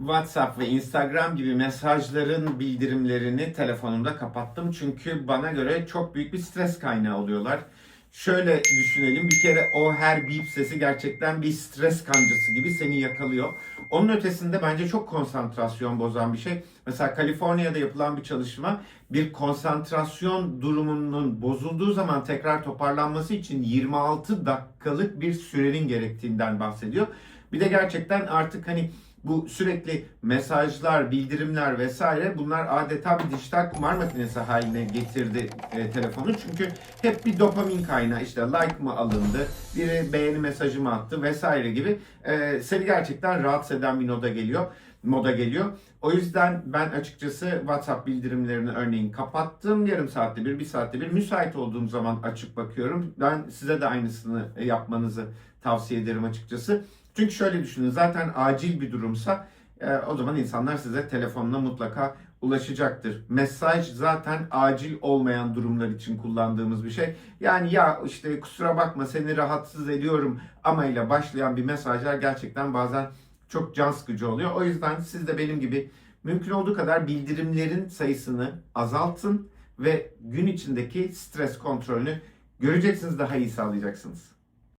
WhatsApp ve Instagram gibi mesajların bildirimlerini telefonumda kapattım. Çünkü bana göre çok büyük bir stres kaynağı oluyorlar. Şöyle düşünelim bir kere o her bip sesi gerçekten bir stres kancası gibi seni yakalıyor. Onun ötesinde bence çok konsantrasyon bozan bir şey. Mesela Kaliforniya'da yapılan bir çalışma bir konsantrasyon durumunun bozulduğu zaman tekrar toparlanması için 26 dakikalık bir sürenin gerektiğinden bahsediyor. Bir de gerçekten artık hani bu sürekli mesajlar, bildirimler vesaire bunlar adeta bir dijital kumar makinesi haline getirdi e, telefonu. Çünkü hep bir dopamin kaynağı işte like mı alındı, biri beğeni mesajı mı attı vesaire gibi e, seni gerçekten rahatsız eden bir noda geliyor moda geliyor. O yüzden ben açıkçası WhatsApp bildirimlerini örneğin kapattım. Yarım saatte bir, bir saatte bir müsait olduğum zaman açıp bakıyorum. Ben size de aynısını yapmanızı tavsiye ederim açıkçası. Çünkü şöyle düşünün zaten acil bir durumsa e, o zaman insanlar size telefonla mutlaka ulaşacaktır. Mesaj zaten acil olmayan durumlar için kullandığımız bir şey. Yani ya işte kusura bakma seni rahatsız ediyorum ama ile başlayan bir mesajlar gerçekten bazen çok can sıkıcı oluyor. O yüzden siz de benim gibi mümkün olduğu kadar bildirimlerin sayısını azaltın ve gün içindeki stres kontrolünü göreceksiniz daha iyi sağlayacaksınız.